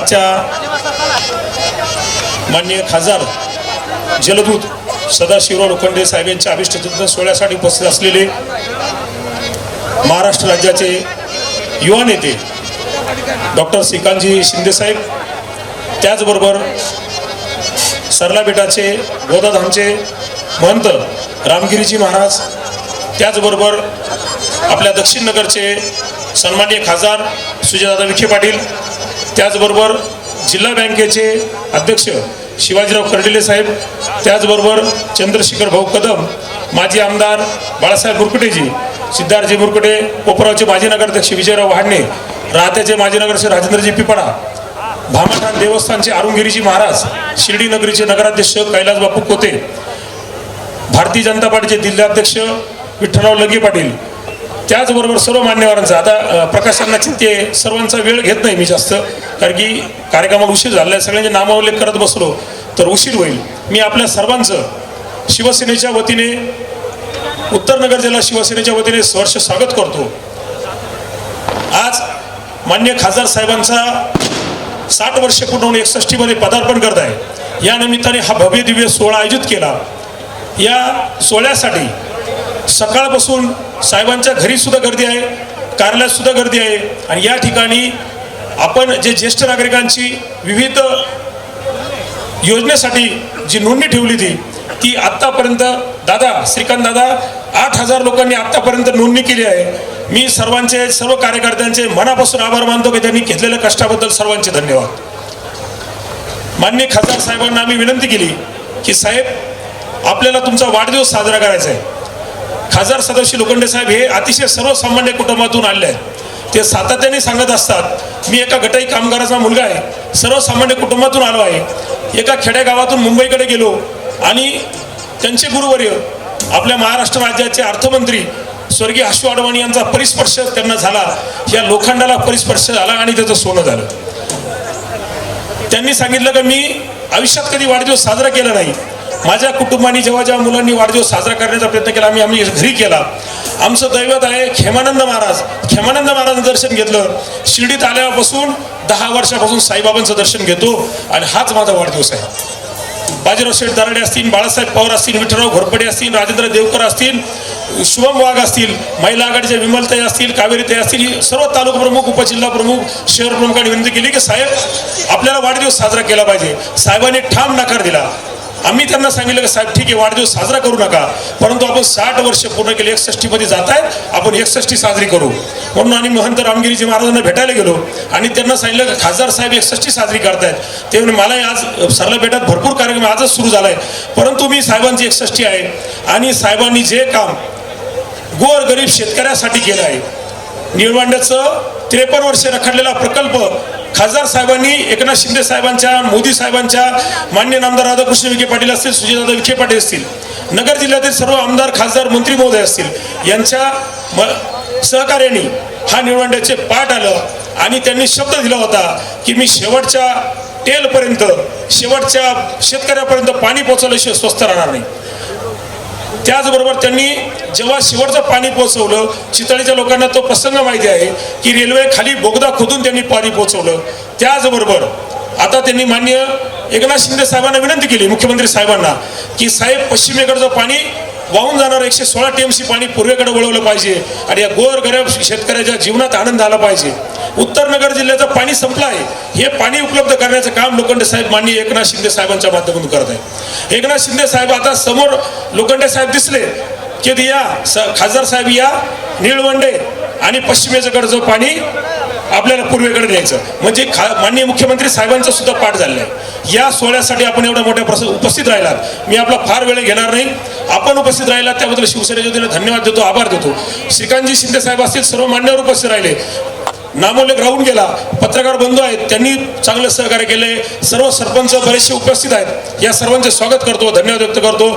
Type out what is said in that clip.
आजच्या माननीय खासदार जलदूत सदाशिवराव लोखंडे साहेब यांच्या अभिष्टचिंतन सोहळ्यासाठी उपस्थित असलेले महाराष्ट्र राज्याचे युवा नेते डॉक्टर श्रीकांतजी शिंदेसाहेब त्याचबरोबर सरला बेटाचे गोदाधामचे महंत रामगिरीजी महाराज त्याचबरोबर आपल्या दक्षिण नगरचे सन्माननीय खासदार सुजयदादा विखे पाटील त्याचबरोबर जिल्हा बँकेचे अध्यक्ष शिवाजीराव कर्डिले साहेब त्याचबरोबर चंद्रशेखर भाऊ कदम माजी आमदार बाळासाहेब मुरकुटेजी सिद्धार्थजी मुरकुटे कोपरावचे माजी नगराध्यक्ष विजयराव वाडणे राहत्याचे माजी नगराध्यक्ष राजेंद्रजी पिपाडा भामठाण देवस्थानचे अरुणगिरीजी महाराज शिर्डी नगरीचे नगराध्यक्ष कैलास बापू कोते भारतीय जनता पार्टीचे जिल्हाध्यक्ष विठ्ठलराव लगे पाटील त्याचबरोबर सर्व मान्यवरांचा. आता प्रकाशांना चिंते सर्वांचा वेळ घेत नाही मी जास्त. कारण की कार्यक्रमाला उशीर झाला आहे. सगळ्यांचे नामावलेख करत बसलो तर उशीर होईल. मी आपल्या सर्वांचं शिवसेनेच्या वतीने उत्तरनगर जिल्हा शिवसेनेच्या वतीने सहर्ष स्वागत करतो. आज मान्य खासदार साहेबांचा साठ वर्ष पूर्ण एकसष्टीमध्ये पदार्पण करत आहे. या निमित्ताने हा भव्य दिव्य सोहळा आयोजित केला. या सोहळ्यासाठी सकाळपासून साहेबांच्या घरी सुद्धा गर्दी आहे कार्यालयात सुद्धा गर्दी आहे. आणि या ठिकाणी आपण जे ज्येष्ठ नागरिकांची विविध योजनेसाठी जी नोंदणी ठेवली ती ती आत्तापर्यंत दादा श्रीकांत दादा आठ हजार लोकांनी आत्तापर्यंत नोंदणी केली आहे. मी सर्वांचे सर्व कार्यकर्त्यांचे मनापासून आभार मानतो की त्यांनी घेतलेल्या कष्टाबद्दल सर्वांचे धन्यवाद. माननीय खासदार साहेबांना आम्ही विनंती केली की साहेब आपल्याला तुमचा वाढदिवस साजरा करायचा आहे. खासदार सदस्य लोखंडे साहेब हे अतिशय सर्वसामान्य कुटुंबातून आले आहेत. ते सातत्याने सांगत असतात मी एका गटाई कामगाराचा मुलगा आहे सर्वसामान्य कुटुंबातून आलो आहे. एका खेडेगावातून मुंबईकडे गेलो आणि त्यांचे गुरुवर्य आपल्या महाराष्ट्र राज्याचे अर्थमंत्री स्वर्गीय अश्व अडवाणी यांचा परिस्पर्श त्यांना झाला. या लोखंडाला परिस्पर्श झाला आणि त्याचं सोनं झालं. त्यांनी सांगितलं की मी आयुष्यात कधी वाढदिवस साजरा केला नाही. माझ्या कुटुंबाने जेव्हा जेव्हा मुलांनी वाढदिवस साजरा करण्याचा प्रयत्न केला आम्ही आम्ही घरी केला. आमचं दैवत आहे खेमानंद महाराज. खेमानंद महाराजांचं दर्शन घेतलं. शिर्डीत आल्यापासून दहा वर्षापासून साईबाबांचं दर्शन घेतो आणि हाच माझा वाढदिवस आहे. बाजीराव शेठ दराडे असतील बाळासाहेब पवार असतील विठ्ठलराव घोरपडे असतील राजेंद्र देवकर असतील शुभम वाघ असतील महिला आघाडीच्या विमलताई असतील कावेरीताई असतील सर्व तालुका प्रमुख उपजिल्हा प्रमुख शहर प्रमुखांनी विनंती केली की साहेब आपल्याला वाढदिवस साजरा केला पाहिजे. साहेबांनी ठाम नकार दिला. आम्ही त्यांना सांगितलं की साहेब ठीक आहे वाढदिवस साजरा करू नका परंतु आपण साठ वर्ष पूर्ण केले एकसष्टीमध्ये जात आहेत आपण एकसष्टी साजरी करू. म्हणून आम्ही महंत रामगिरीजी महाराजांना भेटायला गेलो आणि त्यांना सांगितलं की खासदार साहेब एकसष्टी साजरी करतायत. ते म्हणे मलाही आज सरला बेटात भरपूर कार्यक्रम आजच सुरू झालाय. परंतु मी साहेबांची एकसष्टी आहे आणि साहेबांनी जे काम गोर गरीब शेतकऱ्यासाठी केलं आहे निळवांड्याचं त्रेपन्न वर्ष रखडलेला प्रकल्प खासदार साहेबांनी एकनाथ शिंदे साहेबांच्या मोदी साहेबांच्या मान्य नामदार राधाकृष्ण विखे पाटील असतील सुजयदादा विखे पाटील असतील नगर जिल्ह्यातील सर्व आमदार खासदार मंत्री महोदय असतील यांच्या म- सहकार्याने हा निळवंड्याचे पाठ आलं आणि त्यांनी शब्द दिला होता की मी शेवटच्या टेलपर्यंत शेवटच्या शेतकऱ्यापर्यंत पाणी पोचवल्याशिवाय स्वस्त राहणार नाही. त्याचबरोबर त्यांनी जेव्हा शेवटचं पाणी पोहोचवलं चितळीच्या लोकांना तो प्रसंग माहिती आहे की रेल्वे खाली बोगदा खोदून त्यांनी पाणी पोहोचवलं. त्याचबरोबर आता त्यांनी मान्य एकनाथ शिंदे साहेबांना विनंती केली मुख्यमंत्री साहेबांना की साहेब पश्चिमेकडचं पाणी वाहून जाणार एकशे सोळा टी एम सी पाणी पूर्वेकडे वळवलं पाहिजे आणि या गोर गरीब शेतकऱ्याच्या जीवनात आनंद आला पाहिजे. उत्तर नगर जिल्ह्याचं पाणी संपलं आहे हे पाणी उपलब्ध करण्याचं काम लोखंडे साहेब माननीय एकनाथ शिंदे साहेबांच्या माध्यमातून करत आहे एकनाथ शिंदे साहेब आता समोर लोखंडे साहेब दिसले की या स- खासदार साहेब या निळवंडे आणि पश्चिमेकडचं पाणी आपल्याला पूर्वेकडे न्यायचं म्हणजे खा माननीय मुख्यमंत्री साहेबांचा सुद्धा पाठ झालेला आहे या सोहळ्यासाठी आपण एवढ्या मोठ्या प्रस उपस्थित राहिलात. मी आपला फार वेळ घेणार नाही. आपण उपस्थित राहिलात त्याबद्दल शिवसेनेच्या वतीने धन्यवाद देतो आभार देतो. श्रीकांतजी शिंदे साहेब असतील सर्व मान्यवर उपस्थित राहिले. नामोल्लेख राहून गेला. पत्रकार बंधू आहेत त्यांनी चांगलं सहकार्य केले सर्व सरपंच बरेचसे उपस्थित आहेत. या सर्वांचे स्वागत करतो धन्यवाद व्यक्त करतो.